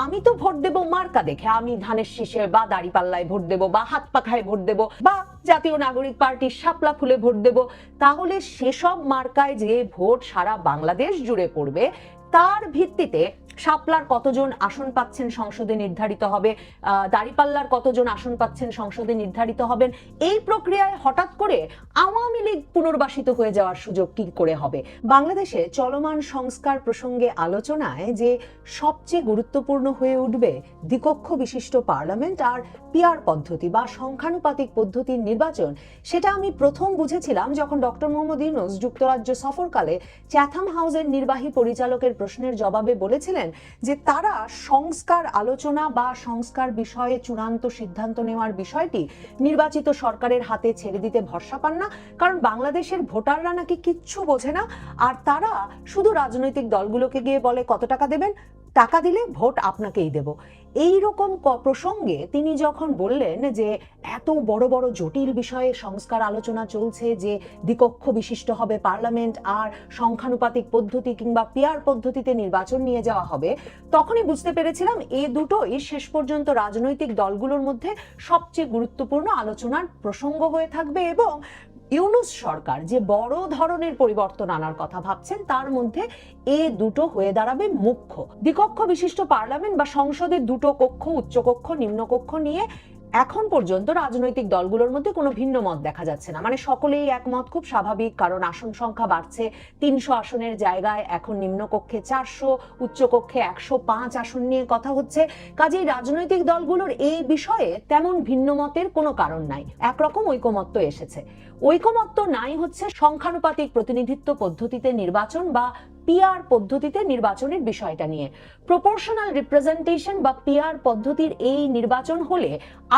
আমি তো ভোট দেব মার্কা দেখে, আমি ধানের শীষে বা দাড়িপাল্লায় ভোট দেব বা হাত পাখায় ভোট দেব বা জাতীয় নাগরিক পার্টির শাপলা ফুলে ভোট দেব। তাহলে সেসব মার্কায় যে ভোট সারা বাংলাদেশ জুড়ে পড়বে, তার ভিত্তিতে শাপলার কতজন আসন পাচ্ছেন সংসদে নির্ধারিত হবে? দাঁড়িপাল্লার কতজন আসন পাচ্ছেন সংসদে নির্ধারিত হবেন? এই প্রক্রিয়ায় হঠাৎ করে আওয়ামী লীগ পুনর্বাসিত হয়ে যাওয়ার সুযোগ কি করে হবে? বাংলাদেশে চলমান সংস্কার প্রসঙ্গে আলোচনায় যে সবচেয়ে গুরুত্বপূর্ণ হয়ে উঠবে দ্বিকক্ষ বিশিষ্ট পার্লামেন্ট আর পিয়ার পদ্ধতি বা সংখ্যানুপাতিক পদ্ধতির নির্বাচন, সেটা আমি প্রথম বুঝেছিলাম যখন ডক্টর মোহাম্মদ ইউনুস যুক্তরাজ্য সফরকালে চ্যাথাম হাউসের নির্বাহী পরিচালকের প্রশ্নের জবাবে বলেছিলেন যে তারা সংস্কার আলোচনা বা সংস্কার বিষয়ে চূড়ান্ত সিদ্ধান্ত নেওয়ার বিষয়টি নির্বাচিত সরকারের হাতে ছেড়ে দিতে ভরসা পান না। কারণ বাংলাদেশের ভোটাররা নাকি কিচ্ছু বোঝে না। আর তারা শুধু রাজনৈতিক দলগুলোকে গিয়ে বলে কত টাকা দেবেন? টাকা দিলে ভোট আপনাকেই দেব। এই রকম প্রসঙ্গে তিনি যখন বললেন যে এত বড় বড় জটিল বিষয়ে সংস্কার আলোচনা চলছে যে দ্বিকক্ষ বিশিষ্ট হবে পার্লামেন্ট আর সংখ্যানুপাতিক পদ্ধতি কিংবা পিয়ার পদ্ধতিতে নির্বাচন নিয়ে যাওয়া হবে, তখনই বুঝতে পেরেছিলাম এ দুটোই শেষ পর্যন্ত রাজনৈতিক দলগুলোর মধ্যে সবচেয়ে গুরুত্বপূর্ণ আলোচনার প্রসঙ্গ হয়ে থাকবে এবং ইউনুস সরকার যে বড় ধরনের পরিবর্তন আনার কথা ভাবছেন, তার মধ্যে এ দুটো হয়ে দাঁড়াবে মুখ্য। দ্বিকক্ষ বিশিষ্ট পার্লামেন্ট বা সংসদের দুটো কক্ষ, উচ্চকক্ষ, নিম্নকক্ষ নিয়ে এখন পর্যন্ত রাজনৈতিক দলগুলোর মধ্যে কোনো ভিন্ন মত দেখা যাচ্ছে না। মানে সকলেই একমত, খুব স্বাভাবিক, কারণ আসন সংখ্যা বাড়ছে। তিনশো আসনের জায়গায় এখন নিম্নকক্ষে চারশো, উচ্চকক্ষে একশো পাঁচ আসন নিয়ে কথা হচ্ছে। কাজেই রাজনৈতিক দলগুলোর এই বিষয়ে তেমন ভিন্ন মতের কোনো কারণ নাই। একরকম ঐকমত্য এসেছে। ঐকমত্য নাই হচ্ছে সংখ্যানুপাতিক প্রতিনিধিত্ব পদ্ধতিতে নির্বাচন বা পিআর পদ্ধতিতে নির্বাচনের বিষয়টা নিয়ে। প্রপোর্শনাল রিপ্রেজেন্টেশন বা পিআর পদ্ধতির এই নির্বাচন হলে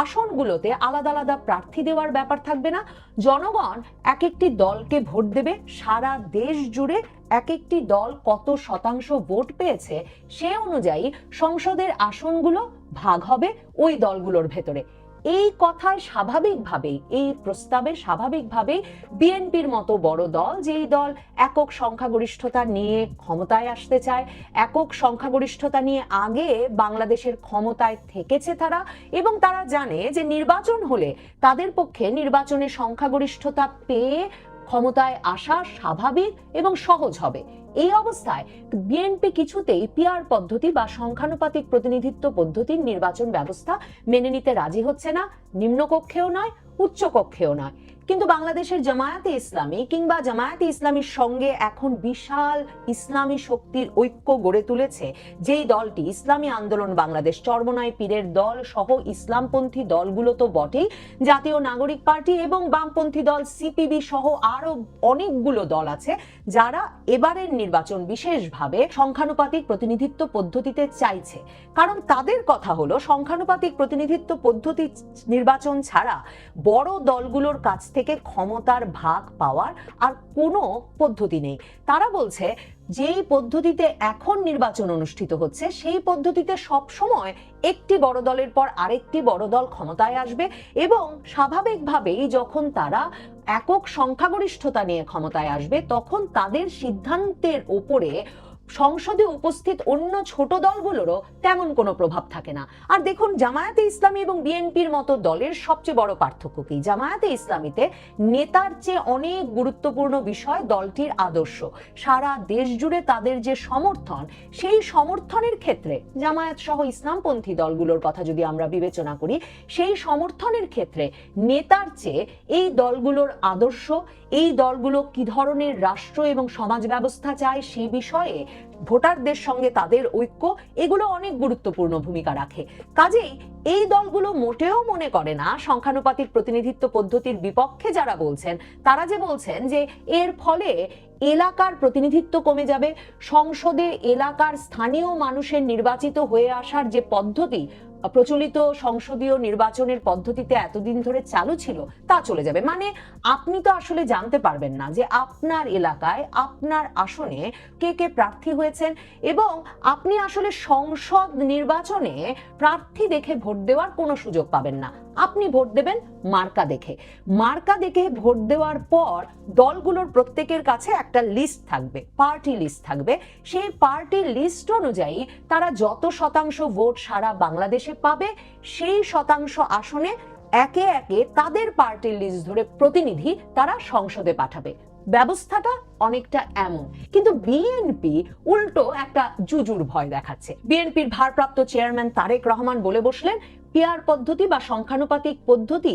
আসনগুলোতে আলাদা আলাদা প্রার্থী দেওয়ার ব্যাপার থাকবে না। জনগণ এক একটি দলকে ভোট দেবে, সারা দেশ জুড়ে এক একটি দল কত শতাংশ ভোট পেয়েছে সে অনুযায়ী সংসদের আসনগুলো ভাগ হবে ওই দলগুলোর ভেতরে। এই কথায় স্বাভাবিকভাবেই এই প্রস্তাবে স্বাভাবিকভাবেই বিএনপির মতো বড় দল, যেই দল একক সংখ্যাগরিষ্ঠতা নিয়ে ক্ষমতায় আসতে চায়, একক সংখ্যাগরিষ্ঠতা নিয়ে আগে বাংলাদেশের ক্ষমতায় থেকেছে তারা এবং তারা জানে যে নির্বাচন হলে তাদের পক্ষে নির্বাচনে সংখ্যাগরিষ্ঠতা পেয়ে ক্ষমতায় আসা স্বাভাবিক এবং সহজ হবে। এই অবস্থায় বিএনপি কিছুতেই পিআর পদ্ধতি বা সংখ্যানুপাতিক প্রতিনিধিত্ব পদ্ধতির নির্বাচন ব্যবস্থা মেনে নিতে রাজি হচ্ছে না, নিম্নকক্ষেও নয়, উচ্চকক্ষেও নয়। কিন্তু বাংলাদেশের জামায়াতে ইসলামী কিংবা জামায়াতে ইসলামীর সঙ্গে এখন বিশাল ইসলামী শক্তির ঐক্য গড়ে তুলেছে, যেই দলটি ইসলামী আন্দোলন বাংলাদেশ চর্মনায় পীরের দল সহ ইসলামপন্থী দলগুলো তো বটেই, জাতীয় নাগরিক পার্টি এবং বামপন্থী দল সিপিবি সহ আরও অনেকগুলো দল আছে, যারা এবারের নির্বাচন বিশেষভাবে সংখ্যানুপাতিক প্রতিনিধিত্ব পদ্ধতিতে চাইছে। কারণ তাদের কথা হলো, সংখ্যানুপাতিক প্রতিনিধিত্ব পদ্ধতি নির্বাচন ছাড়া বড় দলগুলোর কাছ থেকে ক্ষমতার ভাগ পাওয়ার আর কোনো পদ্ধতি নেই। তারা বলছে, যেই পদ্ধতিতে এখন নির্বাচন অনুষ্ঠিত হচ্ছে, সেই পদ্ধতিতে সব সময় একটি বড় দলের পর আরেকটি বড় দল ক্ষমতায় আসবে এবং স্বাভাবিকভাবেই যখন তারা একক সংখ্যাগরিষ্ঠতা নিয়ে ক্ষমতায় আসবে, তখন তাদের সিদ্ধান্তের ওপরে সংসদে উপস্থিত অন্য ছোট দলগুলোরও তেমন কোনো প্রভাব থাকে না। আর দেখুন, জামায়াতে ইসলামী এবং বিএনপির মতো দলের সবচেয়ে বড় পার্থক্য কি? জামায়াতে ইসলামীতে নেতার চেয়ে অনেক গুরুত্বপূর্ণ বিষয় দলটির আদর্শ। সারা দেশ জুড়ে তাদের যে সমর্থন, সেই সমর্থনের ক্ষেত্রে জামায়াত সহ ইসলামপন্থী দলগুলোর কথা যদি আমরা বিবেচনা করি, সেই সমর্থনের ক্ষেত্রে নেতার চেয়ে এই দলগুলোর আদর্শ, এই দলগুলো কি ধরনের রাষ্ট্র এবং সমাজ ব্যবস্থা চায় সে বিষয়ে ভোটারদের সঙ্গে তাদের ঐক্য, এগুলো অনেক গুরুত্বপূর্ণ ভূমিকা রাখে। কাজেই এই দলগুলো মোটেও মনে করে না সংখ্যানুপাতিক প্রতিনিধিত্ব পদ্ধতির বিপক্ষে যারা বলছেন, তারা যে বলছেন যে এর ফলে এলাকার প্রতিনিধিত্ব কমে যাবে, সংসদে এলাকার স্থানীয় মানুষের নির্বাচিত হয়ে আসার যে পদ্ধতি প্রচলিত সংসদীয় নির্বাচনের পদ্ধতিতে এতদিন ধরে চালু ছিল, তা চলে যাবে। মানে আপনি তো আসলে জানতে পারবেন না যে আপনার এলাকায়, আপনার আসনে কে কে প্রার্থী হয়েছেন এবং আপনি আসলে সংসদ নির্বাচনে প্রার্থী দেখে ভোট দেওয়ার কোনো সুযোগ পাবেন না। আপনি ভোট দেবেন মার্কা দেখে। মার্কা দেখে ভোট দেওয়ার পর দলগুলোর প্রত্যেকের কাছে একটা লিস্ট থাকবে পার্টি লিস্ট থাকবে। সেই পার্টি লিস্ট অনুযায়ী তারা যত শতাংশ ভোট সারা বাংলাদেশে পাবে, সেই শতাংশ আসনে একে একে তাদের পার্টির লিস্ট ধরে প্রতিনিধি তারা সংসদে পাঠাবে। ব্যবস্থাটা অনেকটা এমন। কিন্তু বিএনপি উল্টো একটা জুজুর ভয় দেখাচ্ছে। বিএনপির ভারপ্রাপ্ত চেয়ারম্যান তারেক রহমান বলে বসলেন পিয়ার পদ্ধতি বা সংখ্যানুপাতিক পদ্ধতি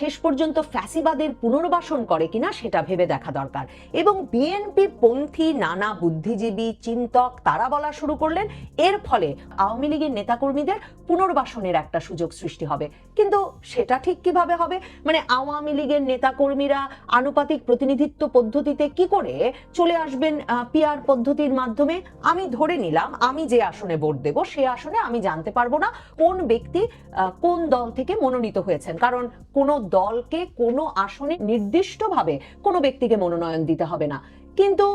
শেষ পর্যন্ত ফ্যাসিবাদের পুনর্বাসন করে কিনা সেটা ভেবে দেখা দরকার। এবং বিএনপি পন্থী, নানা বুদ্ধিজীবী, চিন্তক তারা বলা শুরু করলেন, এর ফলে আওয়ামী লীগের নেতাকর্মীদের পুনর্বাসনের একটা সুযোগ সৃষ্টি হবে। কিন্তু সেটা ঠিক কীভাবে হবে? মানে আওয়ামী লীগের নেতাকর্মীরা আনুপাতিক প্রতিনিধিত্ব পদ্ধতিতে কি করে চলে আসবেন পিয়ার পদ্ধতির মাধ্যমে? আমি ধরে নিলাম, আমি যে আসনে ভোট দেব, সে আসনে আমি জানতে পারব না কোন ব্যক্তি কোন দল থেকে মনোনীত হয়েছেন? কারণ কোন দলকে কোনো আসনে নির্দিষ্টভাবে কোনো ব্যক্তিকে মনোনয়ন দিতে হবে না। কিন্তু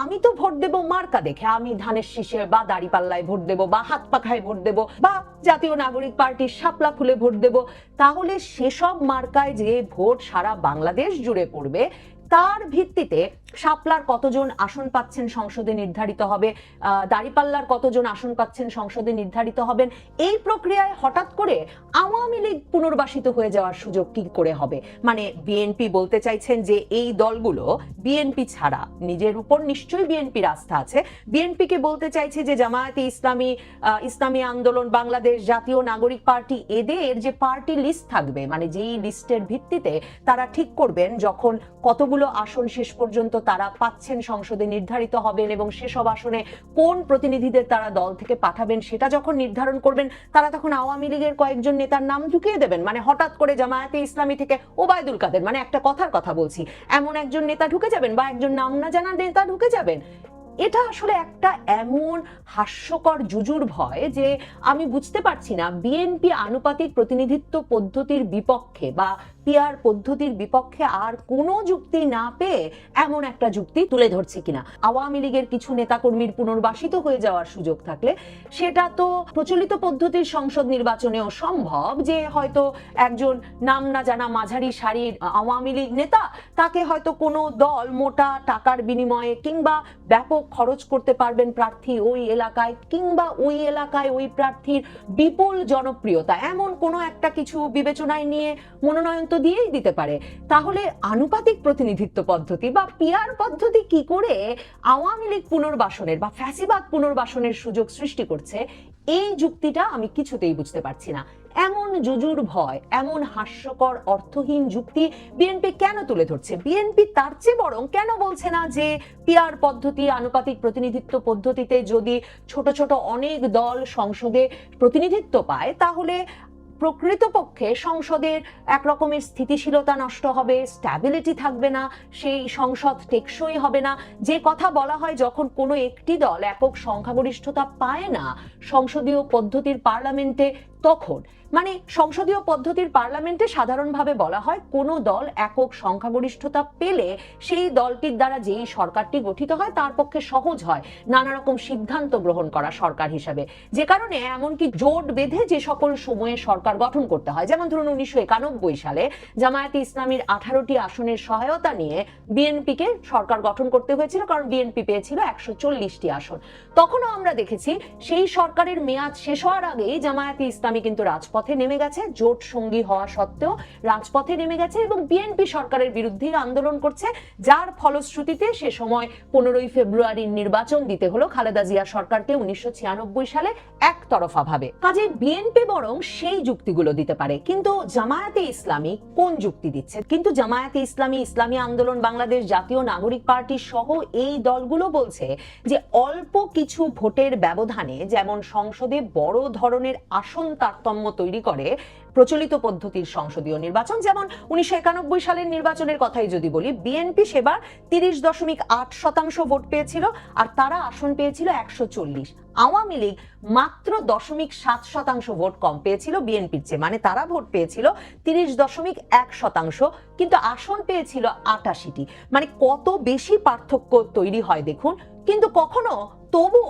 আমি তো ভোট দেব মার্কা দেখে। আমি ধানের শীষে বা দাড়িপাল্লায় ভোট দেব বা হাত পাখায় ভোট দেব বা জাতীয় নাগরিক পার্টির শাপলা ফুলে ভোট দেব। তাহলে সেসব মার্কায় যে ভোট সারা বাংলাদেশ জুড়ে পড়বে তার ভিত্তিতে শাপলার কতজন আসন পাচ্ছেন সংসদে নির্ধারিত হবে? দাঁড়িপাল্লার কতজন আসন পাচ্ছেন সংসদে নির্ধারিত হবেন? এই প্রক্রিয়ায় হঠাৎ করে আওয়ামী লীগ পুনর্বাসিত হয়ে যাওয়ার সুযোগ কি করে হবে? মানে বিএনপি বলতে চাইছেন যে এই দলগুলো বিএনপি ছাড়া নিজের উপর নিশ্চয়ই বিএনপির আস্থা আছে। বিএনপিকে বলতে চাইছে যে জামায়াতে ইসলামী ইসলামী আন্দোলন, বাংলাদেশ জাতীয় নাগরিক পার্টি, এদের যে পার্টি লিস্ট থাকবে মানে যেই লিস্টের ভিত্তিতে তারা ঠিক করবেন যখন কতগুলো আসন শেষ পর্যন্ত তারা পাচ্ছেন, সংসদে নির্ধারিত হবেন এবং সেসব আসনে কোন প্রতিনিধিদের তারা দল থেকে পাঠাবেন সেটা যখন নির্ধারণ করবেন, তারা তখন আওয়ামী লীগের কয়েকজন নেতার নাম ঢুকিয়ে দেবেন। মানে হঠাৎ করে জামায়াতে ইসলামী থেকে ওবায়দুল কাদের মানে একটা কথার কথা বলছি, এমন একজন নেতা ঢুকে যাবেন বা একজন নাম না জানা নেতা ঢুকে যাবেন। এটা আসলে একটা এমন হাস্যকর জুজুর ভয় যে আমি বুঝতে পারছি না, বিএনপি আনুপাতিক প্রতিনিধিত্ব পদ্ধতির বিপক্ষে বা পিয়ার পদ্ধতির বিপক্ষে আর কোনো যুক্তি না পেয়ে এমন একটা যুক্তি তুলে ধরছে কিনা। আওয়ামী লীগের কিছু নেতাকর্মীর পুনর্বাসিত হয়ে যাওয়ার সুযোগ থাকলে সেটা তো প্রচলিত পদ্ধতির সংসদ নির্বাচনেও সম্ভব যে হয়তো একজন নাম না জানা মাঝারি সারির আওয়ামী লীগ নেতা তাকে হয়তো কোনো দল মোটা টাকার বিনিময়ে কিংবা ব্যাপক খরচ করতে পারবেন প্রার্থী ওই এলাকায় কিংবা ওই এলাকায় ওই প্রার্থীর বিপুল জনপ্রিয়তা। এমন কোনো একটা কিছু বিবেচনায় নিয়ে মনোনয়ন তো দিয়েই দিতে পারে। তাহলে আনুপাতিক প্রতিনিধিত্ব পদ্ধতি বা পিয়ার পদ্ধতি কি করে আওয়ামী লীগ পুনর্বাসনের বা ফ্যাসিবাদ পুনর্বাসনের সুযোগ সৃষ্টি করছে, এই যুক্তিটা আমি কিছুতেই বুঝতে পারছি না। এমন জুজুর ভয়, এমন হাস্যকর, অর্থহীন যুক্তি বিএনপি কেন তুলে ধরছে? বিএনপি তার চেয়ে বরং কেন বলছে না যে পিয়ার পদ্ধতি, আনুপাতিক প্রতিনিধিত্ব পদ্ধতিতে যদি ছোট ছোট অনেক দল সংসদে প্রতিনিধিত্ব পায়, তাহলে প্রকৃতপক্ষে সংসদের এক রকমের স্থিতিশীলতা নষ্ট হবে স্ট্যাবিলিটি থাকবে না, সেই সংসদ টেকসই হবে না। যে কথা বলা হয়, যখন কোনো একটি দল একক সংখ্যাগরিষ্ঠতা পায় না, সংসদীয় পদ্ধতির পার্লামেন্টে তখন মানে সংসদীয় পদ্ধতির পার্লামেন্টে সাধারণভাবে বলা হয় কোনো দল একক সংখ্যাগরিষ্ঠতা পেলে সেই দলটির দ্বারা যেই সরকারটি গঠিত হয় তার পক্ষে সহজ হয় নানা রকম সিদ্ধান্ত গ্রহণ করা সরকার হিসাবে। যে কারণে এমনকি জোট বেঁধে যে সকল সময়ে সরকার গঠন করতে হয়, যেমন ধরুন উনিশশো একানব্বই সালে জামায়াতে ইসলামীর আঠারোটি আসনের সহায়তা নিয়ে বিএনপিকে সরকার গঠন করতে হয়েছিল, কারণ বিএনপি পেয়েছিল একশো চল্লিশটি আসন। তখনও আমরা দেখেছি সেই সরকারের মেয়াদ শেষ হওয়ার আগেই জামায়াতে ইসলামী কিন্তু রাজপথে নেমে গেছে। জোট সঙ্গী হওয়া সত্ত্বেও রাজপথে নেমে গেছে এবং বিএনপি সরকারের বিরুদ্ধে আন্দোলন করছে। যার ফলশ্রুতিতে সে সময় পনেরোই ফেব্রুয়ারির নির্বাচন দিতে হলো খালেদা জিয়া সরকারকে উনিশশো সালে একতরফা ভাবে। কাজে বিএনপি বরং সেই যুক্তিগুলো দিতে পারে। কিন্তু জামায়াতে ইসলামী কোন যুক্তি দিচ্ছে? কিন্তু জামায়াতে ইসলামী ইসলামী আন্দোলন, বাংলাদেশ জাতীয় নাগরিক পার্টি সহ এই দলগুলো বলছে যে অল্প কিছু ভোটের ব্যবধানে যেমন সংসদে বড় ধরনের আসন তারতম্য তৈরি করে প্রচলিত পদ্ধতির সংসদীয় নির্বাচন, যেমন উনিশশো একানব্বই সালের নির্বাচনের কথাই যদি বলি, বিএনপি সেবার তিরিশ দশমিক আট শতাংশ ভোট পেয়েছিল আর তারা আসন পেয়েছিল একশো চল্লিশ। আওয়ামী লীগ মাত্র দশমিক সাত শতাংশ ভোট কম পেয়েছিল বিএনপির চেয়ে মানে তারা ভোট পেয়েছিল তিরিশ দশমিক এক শতাংশ, কিন্তু আসন পেয়েছিল আটাশিটি। মানে কত বেশি পার্থক্য তৈরি হয় দেখুন, কিন্তু কখনো তবু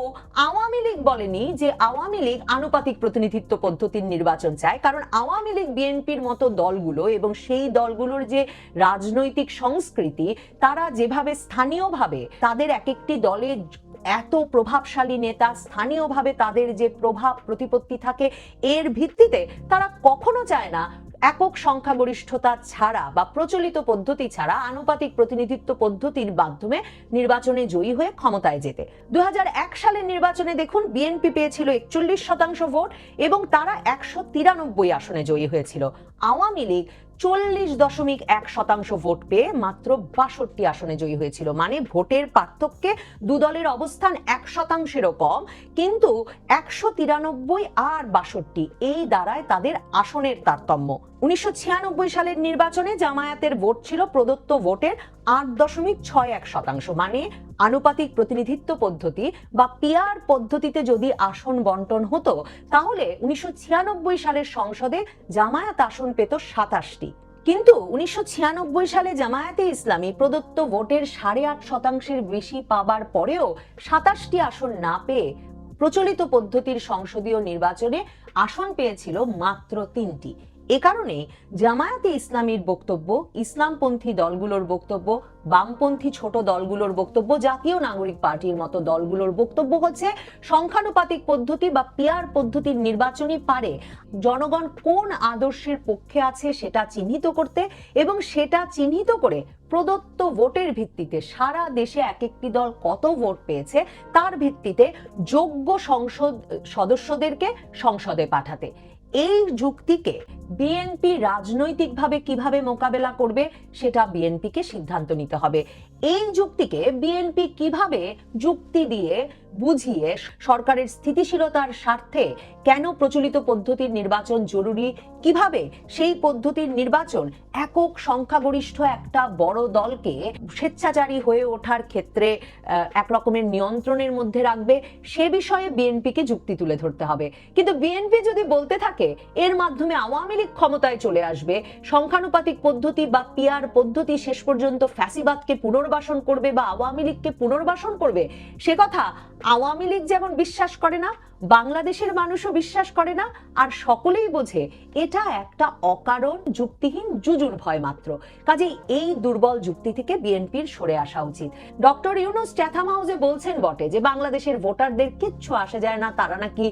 আওয়ামী লীগ বলেনি যে আওয়ামী লীগ আনুপাতিক প্রতিনিধিত্ব পদ্ধতির নির্বাচন চায়। কারণ আওয়ামী লীগ বিএনপির মতো দলগুলো এবং সেই দলগুলোর যে রাজনৈতিক সংস্কৃতি, তারা যেভাবে স্থানীয়ভাবে তাদের এক একটি দলে এত প্রভাবশালী নেতা, স্থানীয়ভাবে তাদের যে প্রভাব, প্রতিপত্তি থাকে, এর ভিত্তিতে তারা কখনো চায় না একক সংখ্যাগরিষ্ঠতা ছাড়া বা প্রচলিত পদ্ধতি ছাড়া আনুপাতিক প্রতিনিধিত্ব পদ্ধতির মাধ্যমে নির্বাচনে জয়ী হয়ে ক্ষমতায় যেতে। দু হাজার এক সালের নির্বাচনে দেখুন, বিএনপি পেয়েছিল একচল্লিশ শতাংশ ভোট এবং তারা একশো তিরানব্বই আসনে জয়ী হয়েছিল। আওয়ামী লীগ চল্লিশ দশমিক এক শতাংশ ভোট পেয়ে মাত্র বাষট্টি আসনে জয়ী হয়েছিল। মানে ভোটের পার্থক্যে দু দলের অবস্থান এক শতাংশেরও কম, কিন্তু একশো তিরানব্বই আর বাষট্টি এই দ্বারায় তাদের আসনের তারতম্য। উনিশশো ছিয়ানব্বই সালের নির্বাচনে জামায়াতের ভোট ছিল প্রদত্ত ভোটের আট দশমিক ছয় এক শতাংশ। মানে আনুপাতিক প্রতিনিধিত্ব পদ্ধতি বা পিআর পদ্ধতিতে যদি আসন বন্টন হতো, তাহলে উনিশশো ছিয়ানব্বই সালের সংসদে জামায়াত আসন পেত সাতাশটি। কিন্তু উনিশশো সালে জামায়াতে ইসলামী প্রদত্ত ভোটের সাড়ে আট শতাংশের বেশি পাবার পরেও সাতাশটি আসন না পেয়ে প্রচলিত পদ্ধতির সংসদীয় নির্বাচনে আসন পেয়েছিল মাত্র তিনটি। এ কারণে জামায়াতে ইসলামীর বক্তব্য, ইসলামপন্থী দলগুলোর বক্তব্য, বামপন্থী ছোট দলগুলোর বক্তব্য, জাতীয় নাগরিক পার্টির মতো দলগুলোর বক্তব্য হচ্ছে সংখ্যানুপাতিক পদ্ধতি বা পিয়ার পদ্ধতির নির্বাচনই পারে জনগণ কোন আদর্শের পক্ষে আছে সেটা চিহ্নিত করতে এবং সেটা চিহ্নিত করে প্রদত্ত ভোটের ভিত্তিতে সারা দেশে এক একটি দল কত ভোট পেয়েছে তার ভিত্তিতে যোগ্য সংসদ, সদস্যদেরকে সংসদে পাঠাতে। এই যুক্তিকে বিএনপি রাজনৈতিকভাবে কীভাবে মোকাবেলা করবে, সেটা বিএনপিকে সিদ্ধান্ত নিতে হবে। এই যুক্তিকে বিএনপি কীভাবে যুক্তি দিয়ে বুঝিয়ে সরকারের স্থিতিশীলতার স্বার্থে কেন প্রচলিত পদ্ধতির নির্বাচন জরুরি, কীভাবে সেই পদ্ধতির নির্বাচন একক সংখ্যাগরিষ্ঠ একটা বড় দলকে স্বেচ্ছাচারী হয়ে ওঠার ক্ষেত্রে এক রকমের নিয়ন্ত্রণের মধ্যে রাখবে, সে বিষয়ে বিএনপিকে যুক্তি তুলে ধরতে হবে। কিন্তু বিএনপি যদি বলতে থাকে, এর মাধ্যমে আওয়ামী লীগ ক্ষমতায় চলে আসবে, সংখ্যানুপাতিক পদ্ধতি বা পিয়ার পদ্ধতি শেষ পর্যন্ত ফ্যাসিবাদকে পুনর্বাসন করবে বা আওয়ামী লীগকে পুনর্বাসন করবে, সে কথা আওয়ামী লীগ যেমন বিশ্বাস করে না, বাংলাদেশের মানুষও বিশ্বাস করে না, আর সকলেই বোঝে এটা একটা অকারণ, যুক্তিহীন, জুজুর ভয় মাত্র। কাজেই এই দুর্বল যুক্তি থেকে বিএনপির সরে আসা উচিত। ডক্টর ইউনুস চ্যাথাম বলছেন বটে যে, বাংলাদেশের ভোটারদের কিচ্ছু আসে যায় না, তারা নাকি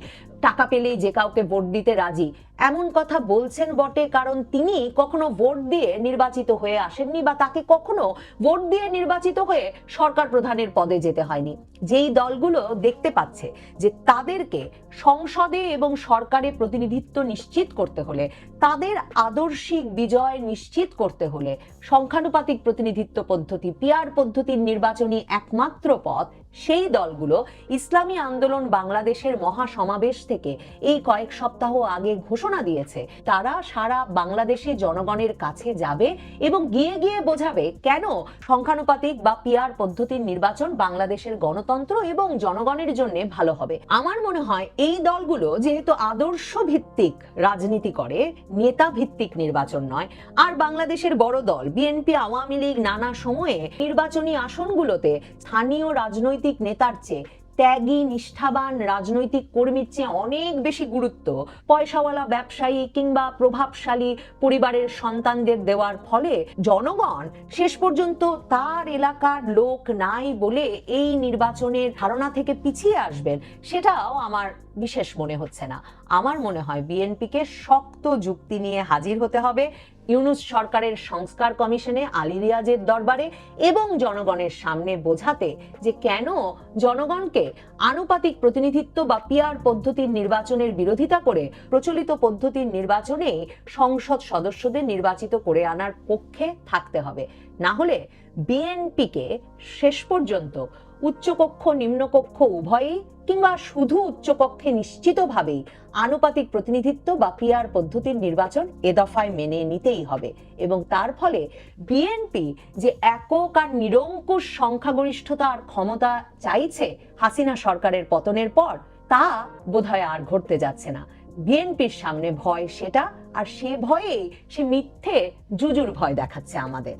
টাকা পেলেই যে কাউকে ভোট দিতে রাজি। এমন কথা বলছেন বটে, কারণ তিনি কখনো ভোট দিয়ে নির্বাচিত হয়ে আসেননি বা তাকে কখনো ভোট দিয়ে নির্বাচিত হয়ে সরকার প্রধানের পদে যেতে হয়নি। যেই দলগুলো দেখতে পাচ্ছে যে তাদেরকে সংসদে এবং সরকারে প্রতিনিধিত্ব নিশ্চিত করতে হলে, তাদের আদর্শিক বিজয় নিশ্চিত করতে হলে সংখ্যানুপাতিক প্রতিনিধিত্ব পদ্ধতি পিয়ার পদ্ধতির নির্বাচনী একমাত্র পথ সেই দলগুলো ইসলামী আন্দোলন বাংলাদেশের মহাসমাবেশ থেকে এই কয়েক সপ্তাহ আগে ঘোষণা দিয়েছে। তারা সারা বাংলাদেশে জনগণের কাছে যাবে এবং গিয়ে গিয়ে বোঝাবে কেন সংখ্যানুপাতিক বা পিয়ার পদ্ধতির নির্বাচন বাংলাদেশের গণতন্ত্র এবং জনগণের জন্য ভালো হবে। আমার মনে হয় এই দলগুলো যেহেতু আদর্শ ভিত্তিক রাজনীতি করে, নেতা ভিত্তিক নির্বাচন নয়, আর বাংলাদেশের বড় দল, বিএনপি, আওয়ামী লীগ নানা সময়ে নির্বাচনী আসনগুলোতে স্থানীয় রাজনৈতিক নেতার চেয়ে ত্যাগী, নিষ্ঠাবান রাজনৈতিক কর্মীর চেয়ে অনেক বেশি গুরুত্ব পয়সাওয়ালা ব্যবসায়ী কিংবা প্রভাবশালী পরিবারের সন্তানদের দেওয়ার ফলে জনগণ শেষ পর্যন্ত তার এলাকার লোক নাই বলে এই নির্বাচনের ধারণা থেকে পিছিয়ে আসবেন সেটাও আমার বিশেষ মনে হচ্ছে না। আমার মনে হয় বিএনপিকে শক্ত যুক্তি নিয়ে হাজির হতে হবে। ইউনুস সরকারের সংস্কার কমিশনে আলী রিয়াজের দরবারে এবং জনগণের সামনে বোঝাতে যে কেন জনগণকে আনুপাতিক প্রতিনিধিত্ব বা পিয়ার পদ্ধতির নির্বাচনের বিরোধিতা করে প্রচলিত পদ্ধতির নির্বাচনেই সংসদ সদস্যদের নির্বাচিত করে আনার পক্ষে থাকতে হবে। না হলে বিএনপিকে শেষ পর্যন্ত উচ্চকক্ষ, নিম্নকক্ষ উভয়ই কিংবা শুধু উচ্চকক্ষে নিশ্চিতভাবেই আনুপাতিক প্রতিনিধিত্ব বা পিয়ার পদ্ধতির নির্বাচন এ দফায় মেনে নিতেই হবে। এবং তার ফলে বিএনপি যে একক আর নিরঙ্কুশ সংখ্যাগরিষ্ঠতা আর ক্ষমতা চাইছে হাসিনা সরকারের পতনের পর, তা বোধহয় আর ঘটতে যাচ্ছে না। বিএনপির সামনে ভয় সেটা, আর সে ভয়ে সে মিথ্যে জুজুর ভয় দেখাচ্ছে আমাদের।